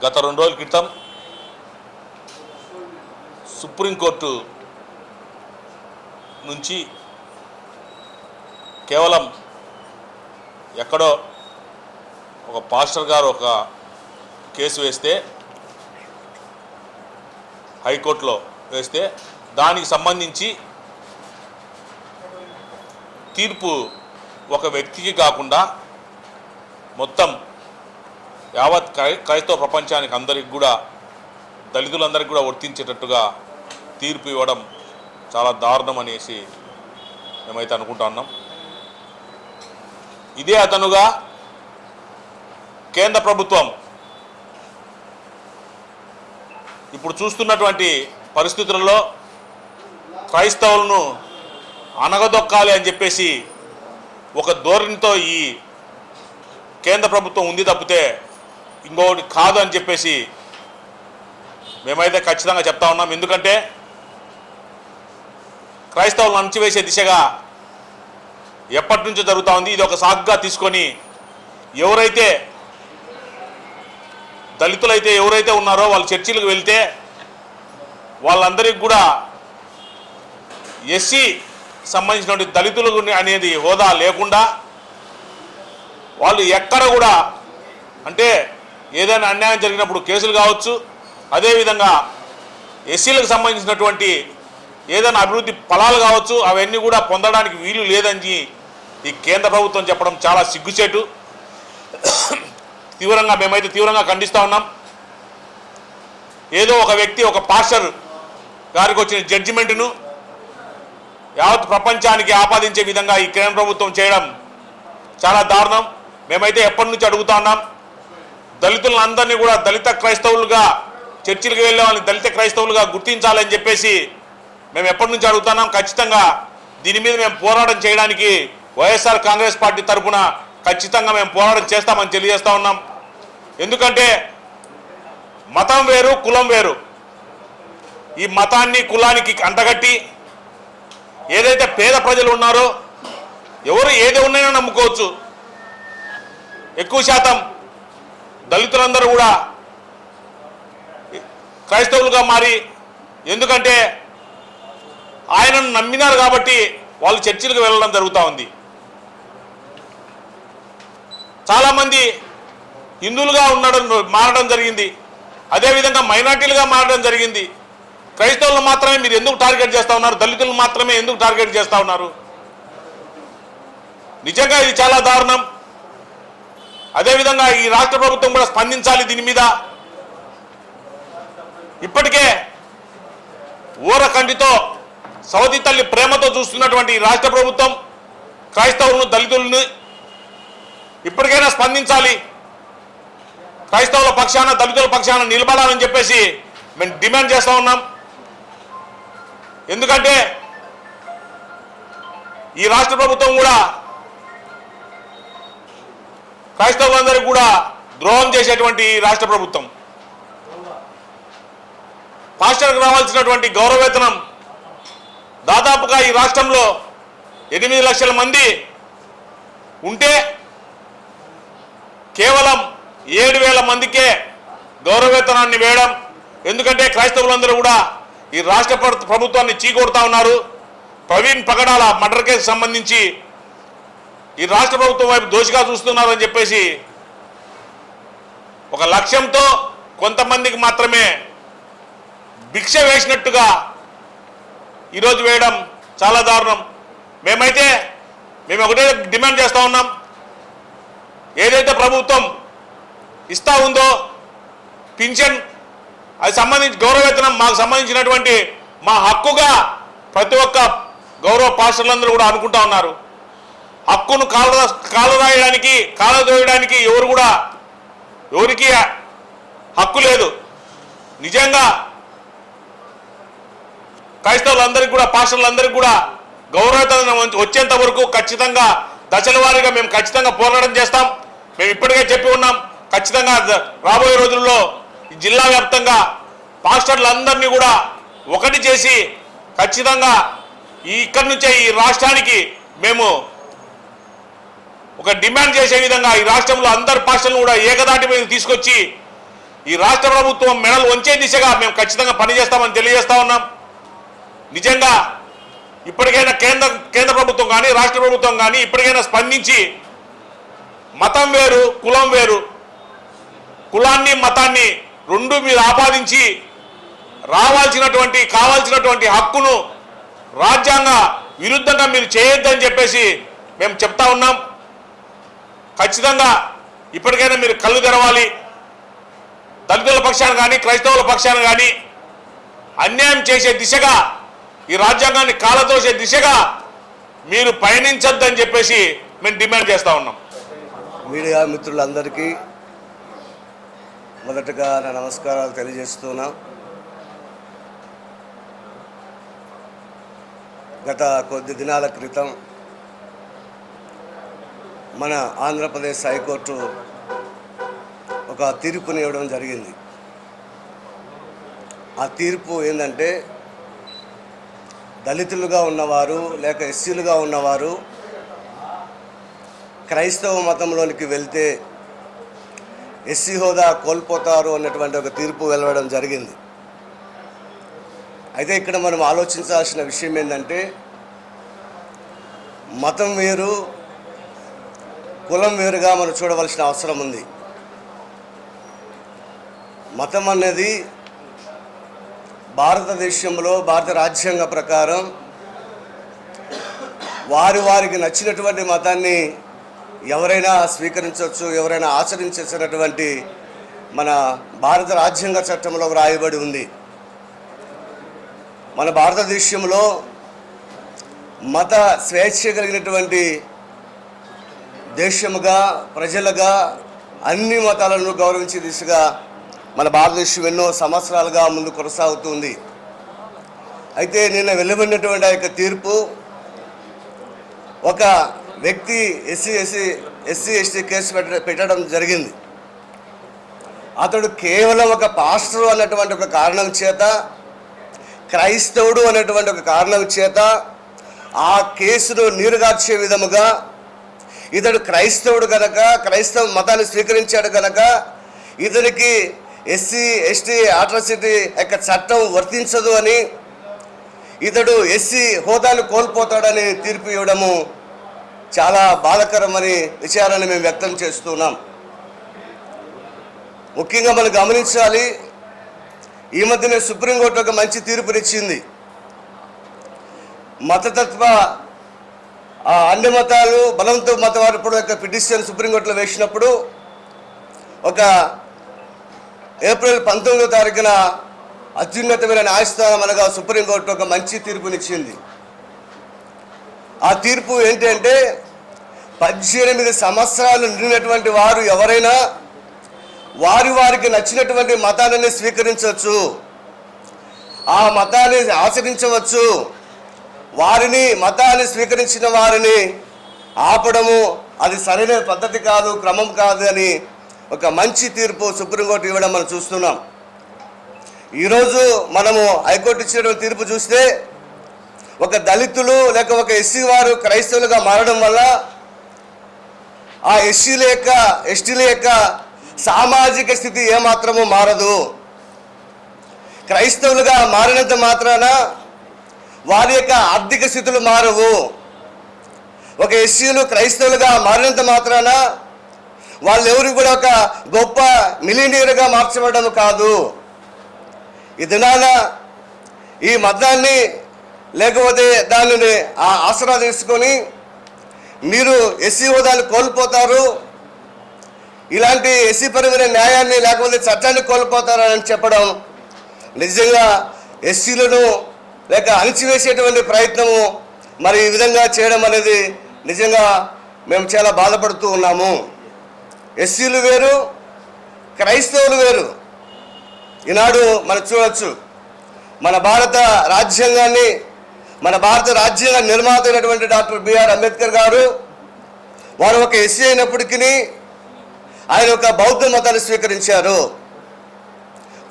గత రెండు రోజుల క్రితం సుప్రీంకోర్టు నుంచి కేవలం ఎక్కడో ఒక పాస్టర్ గారు ఒక కేసు వేస్తే హైకోర్టులో వేస్తే దానికి సంబంధించి తీర్పు ఒక వ్యక్తికి కాకుండా మొత్తం యావత్ క్రైస్తవ ప్రపంచానికి అందరికి కూడా దళితులందరికీ కూడా వర్తించేటట్టుగా తీర్పు ఇవ్వడం చాలా దారుణం అనేసి మేమైతే అనుకుంటా ఉన్నాం. ఇదే అతనుగా కేంద్ర ప్రభుత్వం ఇప్పుడు చూస్తున్నటువంటి పరిస్థితులలో క్రైస్తవులను అనగదొక్కాలి అని చెప్పేసి ఒక ధోరణితో ఈ కేంద్ర ప్రభుత్వం ఉంది తప్పితే ఇంకోటి కాదు అని చెప్పేసి మేమైతే ఖచ్చితంగా చెప్తా ఉన్నాం. ఎందుకంటే క్రైస్తవులను అణచివేసే దిశగా ఎప్పటి నుంచో జరుగుతూ ఉంది. ఇది ఒక సాగ్గా తీసుకొని ఎవరైతే దళితులైతే ఎవరైతే ఉన్నారో వాళ్ళు చర్చిలకు వెళ్తే వాళ్ళందరికీ కూడా ఎస్సీ సంబంధించినటువంటి దళితులు అనేది హోదా లేకుండా వాళ్ళు ఎక్కడ కూడా అంటే ఏదైనా అన్యాయం జరిగినప్పుడు కేసులు కావచ్చు అదేవిధంగా ఎస్సీలకు సంబంధించినటువంటి ఏదైనా అభివృద్ధి ఫలాలు కావచ్చు అవన్నీ కూడా పొందడానికి వీలు లేదని ఈ కేంద్ర ప్రభుత్వం చెప్పడం చాలా సిగ్గుచేటు. తీవ్రంగా మేమైతే తీవ్రంగా ఖండిస్తూ ఉన్నాం. ఏదో ఒక వ్యక్తి ఒక పాస్టర్ గారికి వచ్చిన జడ్జిమెంట్ను యావత్ ప్రపంచానికి ఆపాదించే విధంగా ఈ కేంద్ర ప్రభుత్వం చేయడం చాలా దారుణం. మేమైతే ఎప్పటి నుంచి అడుగుతా ఉన్నాం దళితులందరినీ కూడా దళిత క్రైస్తవులుగా చర్చిలకు వెళ్ళే వాళ్ళని దళిత క్రైస్తవులుగా గుర్తించాలని చెప్పేసి మేము ఎప్పటి నుంచి అడుగుతున్నాం. ఖచ్చితంగా దీని మీద మేము పోరాటం చేయడానికి వైఎస్ఆర్ కాంగ్రెస్ పార్టీ తరఫున ఖచ్చితంగా మేము పోరాటం చేస్తామని తెలియజేస్తా ఉన్నాం. ఎందుకంటే మతం వేరు కులం వేరు. ఈ మతాన్ని కులానికి అంటగట్టి ఏదైతే పేద ప్రజలు ఉన్నారో ఎవరు ఏది ఉన్నాయో నమ్ముకోవచ్చు. ఎక్కువ శాతం దళితులందరూ కూడా క్రైస్తవులుగా మారి ఎందుకంటే ఆయనను నమ్మినారు కాబట్టి వాళ్ళు చర్చిలకు వెళ్ళడం జరుగుతూ ఉంది. చాలామంది హిందువులుగా ఉండడం మారడం జరిగింది. అదేవిధంగా మైనార్టీలుగా మారడం జరిగింది. క్రైస్తవులను మాత్రమే మీరు ఎందుకు టార్గెట్ చేస్తూ ఉన్నారు? దళితులను మాత్రమే ఎందుకు టార్గెట్ చేస్తూ ఉన్నారు? నిజంగా ఇది చాలా దారుణం. అదేవిధంగా ఈ రాష్ట్ర ప్రభుత్వం కూడా స్పందించాలి దీని మీద. ఇప్పటికే ఊరకండితో సౌదీ తల్లి ప్రేమతో చూస్తున్నటువంటి రాష్ట్ర ప్రభుత్వం క్రైస్తవులను దళితులను ఇప్పటికైనా స్పందించాలి. క్రైస్తవుల పక్షాన దళితుల పక్షాన నిలబడాలని చెప్పేసి మేము డిమాండ్ చేస్తూ ఉన్నాం. ఎందుకంటే ఈ రాష్ట్ర ప్రభుత్వం కూడా క్రైస్తవులందరూ కూడా ద్రోహం చేసేటువంటి రాష్ట్ర ప్రభుత్వం. పాస్టర్కి రావాల్సినటువంటి గౌరవవేతనం దాదాపుగా ఈ రాష్ట్రంలో ఎనిమిది లక్షల మంది ఉంటే కేవలం ఏడు వేల మందికే గౌరవవేతనాన్ని వేయడం. ఎందుకంటే క్రైస్తవులందరూ కూడా ఈ రాష్ట్ర ప్రభుత్వాన్ని చీకొడుతూ ఉన్నారు. ప్రవీణ్ పగడాల మర్డర్ కేసు సంబంధించి ఈ రాష్ట్ర ప్రభుత్వం వైపు దోషిగా చూస్తున్నారని చెప్పేసి ఒక లక్ష్యంతో కొంతమందికి మాత్రమే భిక్ష వేసినట్టుగా ఈరోజు వేయడం చాలా దారుణం. మేమైతే మేము ఒకటే డిమాండ్ చేస్తూ ఉన్నాం. ఏదైతే ప్రభుత్వం ఇస్తా ఉందో పింఛన్ అది సంబంధించి గౌరవవేతనం మాకు సంబంధించినటువంటి మా హక్కుగా ప్రతి ఒక్క గౌరవ పాస్టర్లందరూ కూడా అనుకుంటా ఉన్నారు. హక్కును కాలు కాలు రాయడానికి కాలు దోయడానికి ఎవరు కూడా ఎవరికి హక్కు లేదు. నిజంగా క్రైస్తవులందరికీ కూడా పాస్టర్లందరికీ కూడా గౌరవతనం వచ్చేంత వరకు ఖచ్చితంగా దశల వారీగా మేము ఖచ్చితంగా పోరాటం చేస్తాం. మేము ఇప్పటికే చెప్పి ఉన్నాం ఖచ్చితంగా రాబోయే రోజుల్లో జిల్లా వ్యాప్తంగా పాస్టర్లందరినీ కూడా ఒకటి చేసి ఖచ్చితంగా ఈ ఇక్కడి నుంచే ఈ రాష్ట్రానికి మేము ఒక డిమాండ్ చేసే విధంగా ఈ రాష్ట్రంలో అందరు పాస్టర్లను కూడా ఏకదాటి మీద తీసుకొచ్చి ఈ రాష్ట్ర ప్రభుత్వం మెడలు వంచే దిశగా మేము ఖచ్చితంగా పనిచేస్తామని తెలియజేస్తా ఉన్నాం. నిజంగా ఇప్పటికైనా కేంద్ర కేంద్ర ప్రభుత్వం కానీ రాష్ట్ర ప్రభుత్వం కానీ ఇప్పటికైనా స్పందించి మతం వేరు కులం వేరు కులాన్ని మతాన్ని రెండు మీరు ఆపాదించి రావాల్సినటువంటి కావాల్సినటువంటి హక్కును రాజ్యాంగ విరుద్ధంగా మీరు చేయొద్దని చెప్పేసి మేము చెప్తా ఉన్నాం. ఖచ్చితంగా ఇప్పటికైనా మీరు కళ్ళు తెరవాలి. దళితుల పక్షాన కానీ క్రైస్తవుల పక్షాన కానీ అన్యాయం చేసే దిశగా ఈ రాజ్యాంగాన్ని కాలదోసే దిశగా మీరు పయనించొద్దని చెప్పేసి మేము డిమాండ్ చేస్తూ ఉన్నాం. మీడియా మిత్రులందరికీ మొదటగా నా నమస్కారాలు తెలియజేస్తున్నా. గత కొద్ది దినాల క్రితం మన ఆంధ్రప్రదేశ్ హైకోర్టు ఒక తీర్పుని ఇవ్వడం జరిగింది. ఆ తీర్పు ఏంటంటే దళితులుగా ఉన్నవారు లేక ఎస్సీలుగా ఉన్నవారు క్రైస్తవ మతంలోనికి వెళ్తే ఎస్సీ హోదా కోల్పోతారు అన్నటువంటి ఒక తీర్పు వెలువడం జరిగింది. అయితే ఇక్కడ మనం ఆలోచించాల్సిన విషయం ఏంటంటే మతం వేరు కులం వేరుగా మనం చూడవలసిన అవసరం ఉంది. మతం అనేది భారతదేశంలో భారత రాజ్యాంగ ప్రకారం వారి వారికి నచ్చినటువంటి మతాన్ని ఎవరైనా స్వీకరించవచ్చు ఎవరైనా ఆచరించేసినటువంటి మన భారత రాజ్యాంగ చట్టంలో వ్రాయబడి ఉంది. మన భారతదేశంలో మత స్వేచ్ఛ కలిగినటువంటి దేశముగా ప్రజలుగా అన్ని మతాలను గౌరవించే దిశగా మన భారతదేశం ఎన్నో సంవత్సరాలుగా ముందు కొనసాగుతుంది. అయితే నిన్న వెలువడినటువంటి ఆ యొక్క తీర్పు ఒక వ్యక్తి SC SC SC ST case పెట్ట పెట్టడం జరిగింది. అతడు కేవలం ఒక పాస్టర్ అన్నటువంటి ఒక కారణం చేత క్రైస్తవుడు అనేటువంటి ఒక కారణం చేత ఆ కేసును నీరుగార్చే విధముగా ఇతడు క్రైస్తవుడు కనుక క్రైస్తవ మతాన్ని స్వీకరించాడు కనుక ఇతనికి ఎస్సీ ఎస్టీ అట్రాసిటీ యొక్క చట్టం వర్తించదు అని ఇతడు ఎస్సీ హోదాను కోల్పోతాడని తీర్పు ఇవ్వడము చాలా బాధకరమని విచారాన్ని మేము వ్యక్తం చేస్తున్నాం. ముఖ్యంగా మనం గమనించాలి ఈ మధ్యనే సుప్రీంకోర్టు ఒక మంచి తీర్పునిచ్చింది. మతతత్వ అన్ని మతాలు బలంతో మతవారు యొక్క పిటిషన్ సుప్రీంకోర్టులో వేసినప్పుడు ఒక ఏప్రిల్ పంతొమ్మిదో తారీఖున అత్యున్నతమైన న్యాయస్థానం అనగా సుప్రీంకోర్టు ఒక మంచి తీర్పునిచ్చింది. ఆ తీర్పు ఏంటంటే పద్దెనిమిది సంవత్సరాలు నిండినటువంటి వారు ఎవరైనా వారి వారికి నచ్చినటువంటి మతాన్ని స్వీకరించవచ్చు. ఆ మతాన్ని ఆచరించవచ్చు. వారిని మతాన్ని స్వీకరించిన వారిని ఆపడము అది సరైన పద్ధతి కాదు క్రమం కాదు అని ఒక మంచి తీర్పు సుప్రీంకోర్టు ఇవ్వడం మనం చూస్తున్నాం. ఈరోజు మనము హైకోర్టు ఇచ్చినటువంటి తీర్పు చూస్తే ఒక దళితులు లేక ఒక ఎస్సీ వారు క్రైస్తవులుగా మారడం వల్ల ఆ ఎస్సీల యొక్క ఎస్టీల యొక్క సామాజిక స్థితి ఏమాత్రము మారదు. క్రైస్తవులుగా మారినంత మాత్రాన వారి యొక్క ఆర్థిక స్థితులు మారవు. ఒక ఎస్సీలు క్రైస్తవులుగా మారినంత మాత్రాన వాళ్ళు ఎవరు కూడా ఒక గొప్ప మిలినియర్గా మార్చబడడం కాదు. ఈ దినాన ఈ మతాన్ని లేకపోతే దానిని ఆ ఆసరా తీసుకొని మీరు ఎస్సీ హోదాన్ని కోల్పోతారు. ఇలాంటి ఎస్సీ పరమైన న్యాయాన్ని లేకపోతే చట్టాన్ని కోల్పోతారని చెప్పడం నిజంగా ఎస్సీలను లేక అణిచివేసేటువంటి ప్రయత్నము మరి ఈ విధంగా చేయడం అనేది నిజంగా మేము చాలా బాధపడుతూ ఉన్నాము. ఎస్సీలు వేరు క్రైస్తవులు వేరు. ఈనాడు మనం చూడవచ్చు మన భారత రాజ్యాంగాన్ని మన భారత రాజ్యాంగ నిర్మాత అయినటువంటి డాక్టర్ బిఆర్ అంబేద్కర్ గారు వారు ఒక ఎస్సీ అయినప్పటికీ ఆయన ఒక బౌద్ధ మతాన్ని స్వీకరించారు.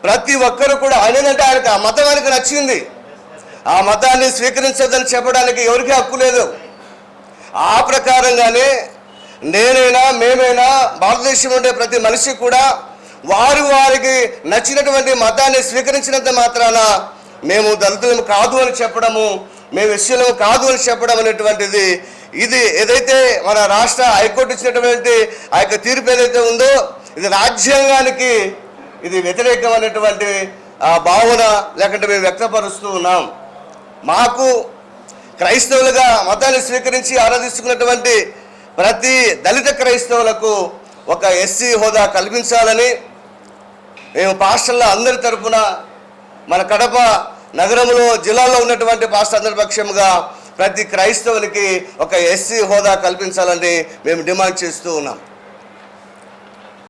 ప్రతి ఒక్కరు కూడా ఆయనంటే ఆయనకు ఆ మతం ఆయనకు నచ్చింది. ఆ మతాన్ని స్వీకరించదని చెప్పడానికి ఎవరికీ హక్కు లేదు. ఆ ప్రకారంగానే నేనైనా మేమైనా భారతదేశం ఉండే ప్రతి మనిషి కూడా వారు వారికి నచ్చినటువంటి మతాన్ని స్వీకరించినంత మాత్రాన మేము దళితులం కాదు అని చెప్పడము మేము విషయంలో కాదు అని చెప్పడం అనేటువంటిది ఇది ఏదైతే మన రాష్ట్ర హైకోర్టు ఇచ్చినటువంటి ఆ యొక్క తీర్పు ఏదైతే ఉందో ఇది రాజ్యాంగానికి ఇది వ్యతిరేకమైనటువంటి ఆ భావన లేకుంటే మేము వ్యక్తపరుస్తూ ఉన్నాం. మాకు క్రైస్తవులుగా మతాన్ని స్వీకరించి ఆరాధిస్తున్నటువంటి ప్రతి దళిత క్రైస్తవులకు ఒక ఎస్సీ హోదా కల్పించాలని మేము పాస్టర్ల అందరి తరపున మన కడప నగరంలో జిల్లాలో ఉన్నటువంటి పాస్టర్ అందరి పక్షంగా ప్రతి క్రైస్తవులకి ఒక ఎస్సీ హోదా కల్పించాలని మేము డిమాండ్ చేస్తూ ఉన్నాం.